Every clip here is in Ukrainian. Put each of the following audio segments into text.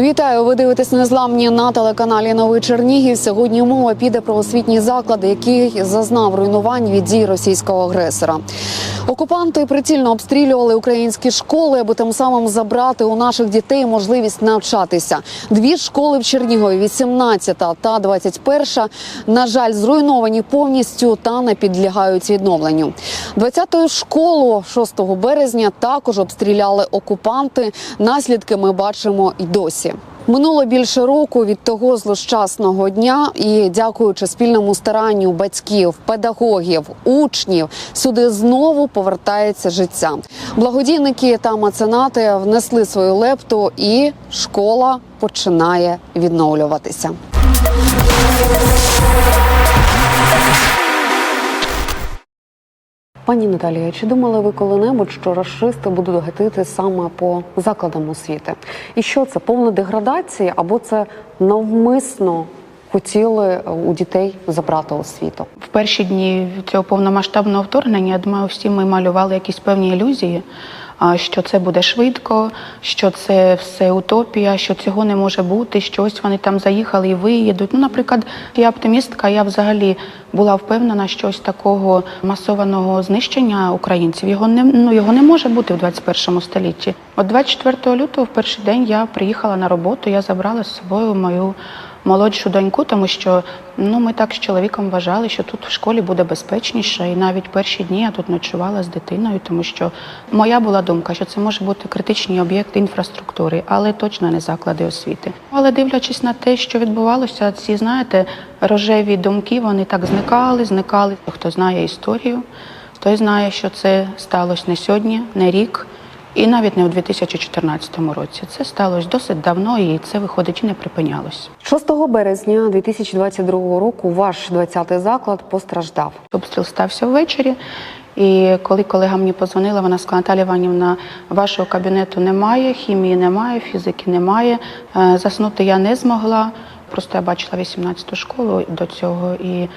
Вітаю! Ви дивитесь незламні на телеканалі Новий Чернігів. Сьогодні мова піде про освітні заклади, який зазнав руйнувань від дій російського агресора. Окупанти прицільно обстрілювали українські школи, аби тим самим забрати у наших дітей можливість навчатися. Дві школи в Чернігові, 18 та 21, на жаль, зруйновані повністю та не підлягають відновленню. 20-ю школу 6 березня також обстріляли окупанти. Наслідки ми бачимо й досі. Минуло більше року від того злощасного дня, і дякуючи спільному старанню батьків, педагогів, учнів, сюди знову повертається життя. Благодійники та меценати внесли свою лепту, і школа починає відновлюватися. Пані Наталія, чи думали ви коли-небудь, що расисти будуть гатити саме по закладам освіти? І що це повна деградація, або це навмисно хотіли у дітей забрати освіту? В перші дні цього повномасштабного вторгнення, я думаю, всі ми малювали якісь певні ілюзії, що це буде швидко, що це все утопія, що цього не може бути, що ось вони там заїхали і виїдуть. Ну, наприклад, я оптимістка, я взагалі була впевнена, що ось такого масованого знищення українців його не ну його не може бути в 21 столітті. От 24 лютого, в перший день, я приїхала на роботу, я забрала з собою мою молодшу доньку, тому що ну ми так з чоловіком вважали, що тут в школі буде безпечніше. І навіть перші дні я тут ночувала з дитиною, тому що моя була думка, що це може бути критичні об'єкти інфраструктури, але точно не заклади освіти. Але дивлячись на те, що відбувалося, ці знаєте, рожеві думки вони так зникали, зникали. Хто знає історію, той знає, що це сталося не сьогодні, не рік. І навіть не у 2014 році. Це сталося досить давно, і це виходить і не припинялось. 6 березня 2022 року ваш 20-й заклад постраждав. Обстріл стався ввечері. І коли колега мені позвонила, вона сказала, Наталя Іванівна, вашого кабінету немає, хімії немає, фізики немає. Е, Заснути я не змогла. Просто я бачила 18-ту школу до цього, і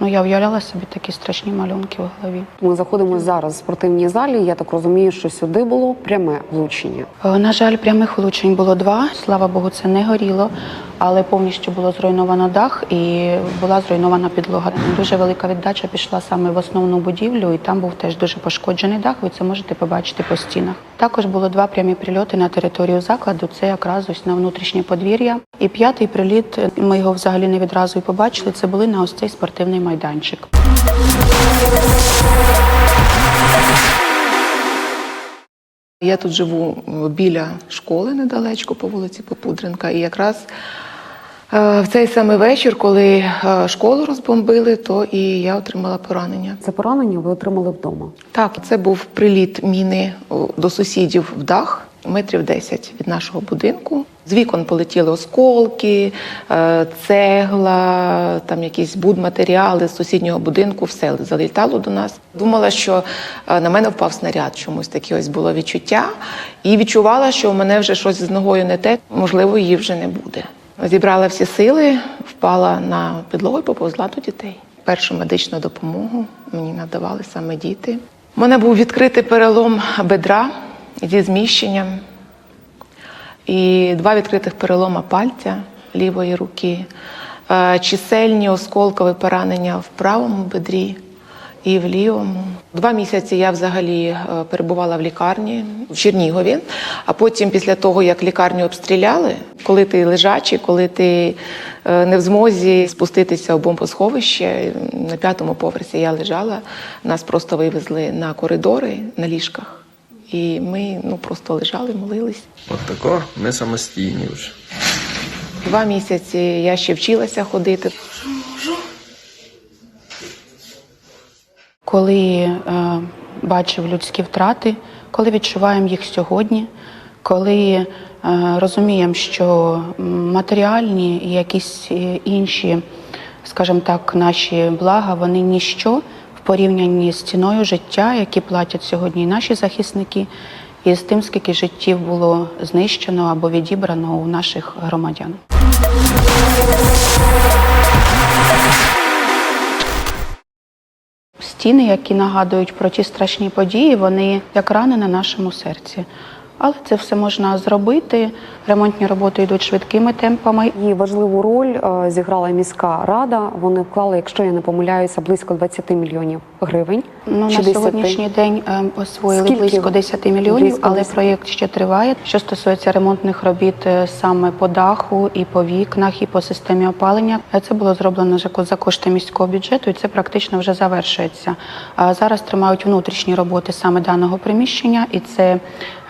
ну я уявляла собі такі страшні малюнки в голові. Ми заходимо зараз в спортивній залі. Я так розумію, що сюди було пряме влучення. Е, На жаль, прямих влучень було два. Слава Богу, це не горіло, але повністю було зруйновано дах і була зруйнована підлога. Дуже велика віддача пішла саме в основну будівлю, і там був теж дуже пошкоджений дах. Ви це можете побачити по стінах. Також було два прямі прильоти на територію закладу. Це якраз ось на внутрішнє подвір'я. І п'ятий приліт. Ми його взагалі не відразу і побачили. Це були на ось цей спортивний майданчик. Я тут живу біля школи недалечко по вулиці Попудренка. І якраз е, в цей самий вечір, коли е, школу розбомбили, то і я отримала поранення. Це поранення ви отримали вдома. Так, це був приліт міни до сусідів в дах метрів 10 від нашого будинку. З вікон полетіли осколки, е, цегла, там якісь будматеріали з сусіднього будинку, все залітало до нас. Думала, що е, на мене впав снаряд, чомусь таке ось було відчуття, і відчувала, що у мене вже щось з ногою не те, можливо, її вже не буде. Зібрала всі сили, впала на підлогу і поповзла до дітей. Першу медичну допомогу мені надавали саме діти. У мене був відкритий перелом бедра зі зміщенням і два відкритих перелома пальця лівої руки, е, чисельні осколкові поранення в правому бедрі і в лівому. Два місяці я взагалі е, перебувала в лікарні в Чернігові. А потім, після того, як лікарню обстріляли, коли ти лежачий, коли ти е, не в змозі спуститися у бомбосховище, на п'ятому поверсі я лежала, нас просто вивезли на коридори на ліжках. І ми ну просто лежали, молились. От тако ми самостійні вже. Два місяці я ще вчилася ходити. Коли е, бачив людські втрати, коли відчуваємо їх сьогодні, коли е, розуміємо, що матеріальні і якісь е, інші, скажімо так, наші блага, вони ніщо порівнянні з ціною життя, які платять сьогодні і наші захисники, і з тим, скільки життів було знищено або відібрано у наших громадян. Стіни, які нагадують про ті страшні події, вони як рани на нашому серці. Але це все можна зробити. Ремонтні роботи йдуть швидкими темпами. І важливу роль е, зіграла міська рада. Вони вклали, якщо я не помиляюся, близько 20 мільйонів гривень. Ну, Чи на 10? сьогоднішній день е, освоїли Скільки? близько 10 мільйонів, Близько але 10. проєкт ще триває. Що стосується ремонтних робіт е, саме по даху, і по вікнах, і по системі опалення, е, це було зроблено за кошти міського бюджету, і це практично вже завершується. Зараз тримають внутрішні роботи саме даного приміщення, і це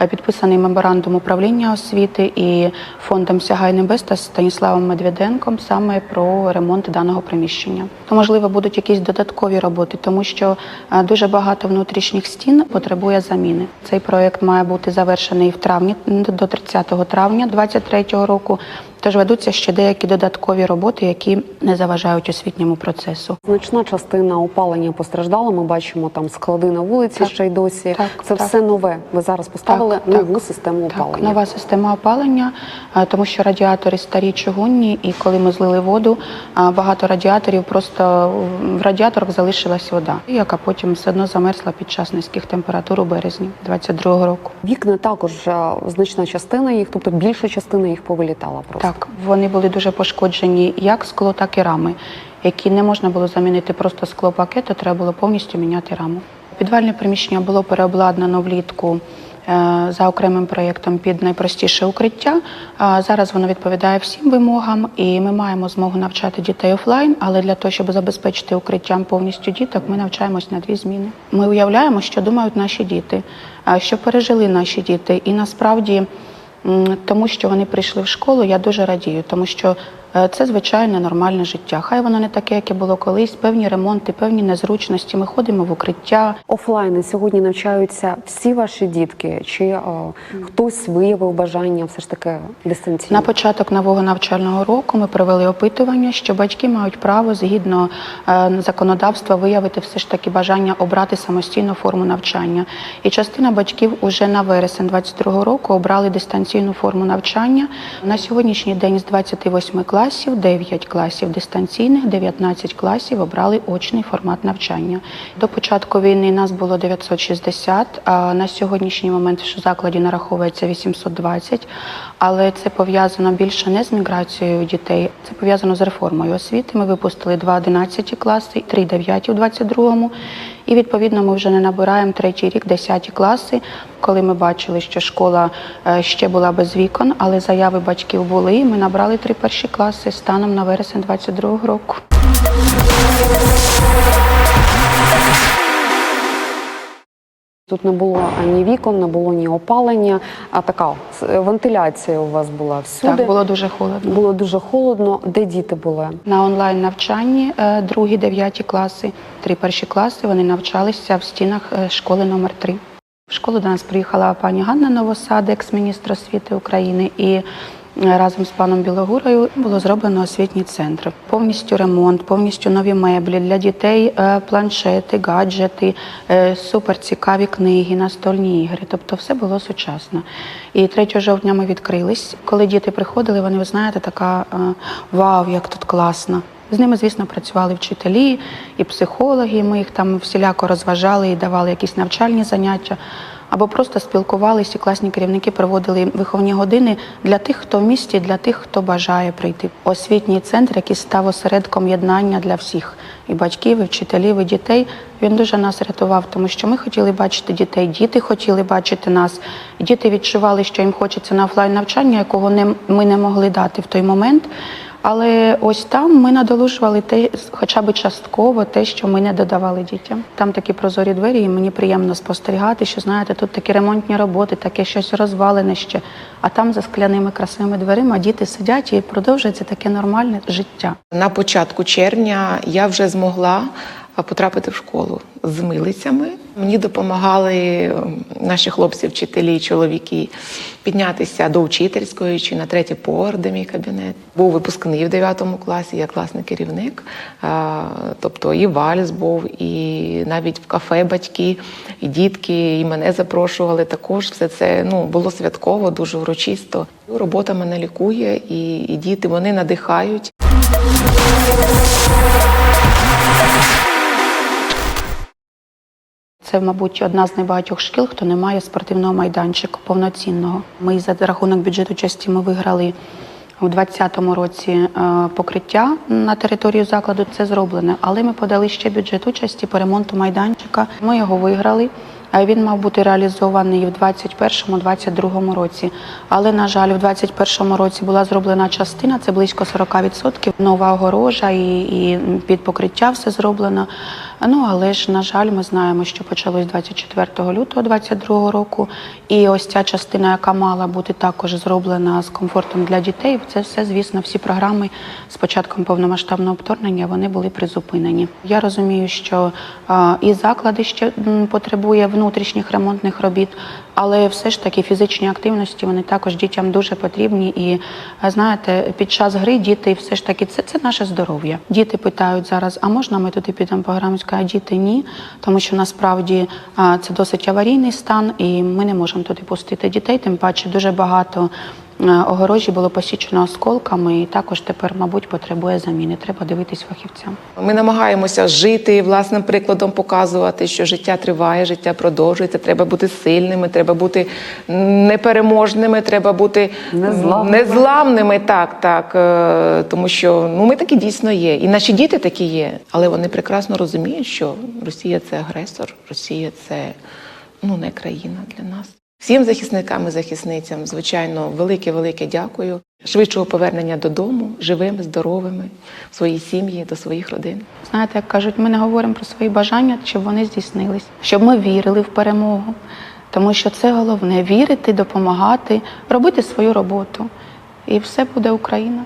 підписаний меморандум управління освіти і фондом Сягай Небес та Станіславом Медведенком саме про ремонт даного приміщення. То можливо будуть якісь додаткові роботи, тому що е, дуже багато внутрішніх стін потребує заміни. Цей проект має бути завершений в травні до 30 травня 2023 року. Тож ведуться ще деякі додаткові роботи, які не заважають освітньому процесу. Значна частина опалення постраждала. Ми бачимо там склади на вулиці Так. ще й досі. Так, Це так. все нове. Ви зараз поставили Так, нову так. систему Так, опалення. нова система опалення, е, тому що радіатори старі чугунні, і коли ми злили воду, е, багато радіаторів просто в радіаторах залишилась вода, яка потім все одно замерзла під час низьких температур у березні 22-го року. Вікна також е, значна частина їх, тобто більша частина їх повилітала просто. Так, вони були дуже пошкоджені як скло, так і рами, які не можна було замінити просто склопакет, то треба було повністю міняти раму. Підвальне приміщення було переобладнано влітку е, за окремим проєктом під найпростіше укриття. Зараз воно відповідає всім вимогам, і ми маємо змогу навчати дітей офлайн. Але для того, щоб забезпечити укриттям повністю діток, ми навчаємось на дві зміни. Ми уявляємо, що думають наші діти, що пережили наші діти, і насправді. Тому що вони прийшли в школу, я дуже радію, тому що це звичайне нормальне життя. Хай воно не таке, яке було колись, певні ремонти, певні незручності. Ми ходимо в укриття. Офлайн сьогодні навчаються всі ваші дітки, чи е, хтось виявив бажання все ж таки дистанційно? На початок нового навчального року ми провели опитування, що батьки мають право згідно е, законодавства виявити все ж таки бажання обрати самостійну форму навчання. І частина батьків уже на вересень 22 року обрали дистанційну форму навчання. На сьогоднішній день з 28 класів 9 класів дистанційних, 19 класів обрали очний формат навчання. До початку війни нас було 960, а на сьогоднішній момент в закладі нараховується 820, але це пов'язано більше не з міграцією дітей, це пов'язано з реформою освіти. Ми випустили два 11 класи, три 9 у 22-му. І відповідно ми вже не набираємо третій рік, 10 класи, коли ми бачили, що школа е, ще була без вікон, але заяви батьків були. Ми набрали три перші класи станом на вересень 22-го року. Тут не було ані вікон, не було ні опалення, а така е, вентиляція у вас була всюди. Так, було дуже холодно. Було дуже холодно. Де діти були? На онлайн навчанні е, другі, дев'яті класи, три перші класи вони навчалися в стінах е, школи номер 3 В школу до нас приїхала пані Ганна Новосад, екс-міністр освіти України, і разом з паном Білогурою було зроблено освітній центр. Повністю ремонт, повністю нові меблі для дітей, е, планшети, гаджети, е, суперцікаві книги, настольні ігри. Тобто все було сучасно. І 3 жовтня ми відкрились. Коли діти приходили, вони, ви знаєте, така е, вау, як тут класно. З ними, звісно, працювали вчителі і психологи. Ми їх там всіляко розважали і давали якісь навчальні заняття. Або просто спілкувалися, і класні керівники проводили виховні години для тих, хто в місті, для тих, хто бажає прийти. Освітній центр, який став осередком єднання для всіх і батьків, і вчителів, і дітей. Він дуже нас рятував, тому що ми хотіли бачити дітей, діти хотіли бачити нас. Діти відчували, що їм хочеться на офлайн навчання, якого не, ми не могли дати в той момент. Але ось там ми надолужували те, хоча б частково, те, що ми не додавали дітям. Там такі прозорі двері, і мені приємно спостерігати, що знаєте, тут такі ремонтні роботи, таке щось розвалене ще. А там за скляними красивими дверима діти сидять і продовжується таке нормальне життя. На початку червня я вже змогла потрапити в школу з милицями. Мені допомагали ем, наші хлопці, вчителі, і чоловіки піднятися до учительської чи на третій поверх, де мій кабінет. Був випускний в 9 класі, я класний керівник. Тобто і вальс був, і навіть в кафе батьки, і дітки, і мене запрошували також. Все це ну було святково, дуже урочисто. Робота мене лікує, і, і діти вони надихають. Це, мабуть, одна з небагатьох шкіл, хто не має спортивного майданчика повноцінного. Ми за рахунок бюджету часті ми виграли у 2020 році е, покриття на територію закладу. Це зроблене, але ми подали ще бюджет участі по ремонту майданчика. Ми його виграли. А Він мав бути реалізований в 2021-2022 році. Але, на жаль, в 2021 році була зроблена частина, це близько 40%. Нова огорожа і, і під покриття все зроблено. Ну, але ж, на жаль, ми знаємо, що почалось 24 лютого 2022 року. І ось ця частина, яка мала бути також зроблена з комфортом для дітей, це все, звісно, всі програми з початком повномасштабного вторгнення вони були призупинені. Я розумію, що і заклади ще потребує внутрішніх ремонтних робіт, але все ж таки фізичні активності вони також дітям дуже потрібні. І знаєте, під час гри діти все ж таки це, це наше здоров'я. Діти питають зараз: а можна ми туди підемо по громадська? А діти ні, тому що насправді це досить аварійний стан, і ми не можемо туди пустити дітей. Тим паче дуже багато. Е, Огорожі було посічено осколками, і також тепер, мабуть, потребує заміни. Треба дивитись фахівцям. Ми намагаємося жити власним прикладом, показувати, що життя триває, життя продовжується. Треба бути сильними, треба бути непереможними, треба бути Незламними. незламними. Так, так. е, Тому що ну ми такі дійсно є. І наші діти такі є. Але вони прекрасно розуміють, що Росія це агресор, Росія це ну не країна для нас. Всім захисникам і захисницям, звичайно, велике, велике дякую. Швидшого повернення додому, живими, здоровими, в свої сім'ї, до своїх родин. Знаєте, як кажуть, ми не говоримо про свої бажання, щоб вони здійснились, щоб ми вірили в перемогу. Тому що це головне вірити, допомагати, робити свою роботу. І все буде Україна.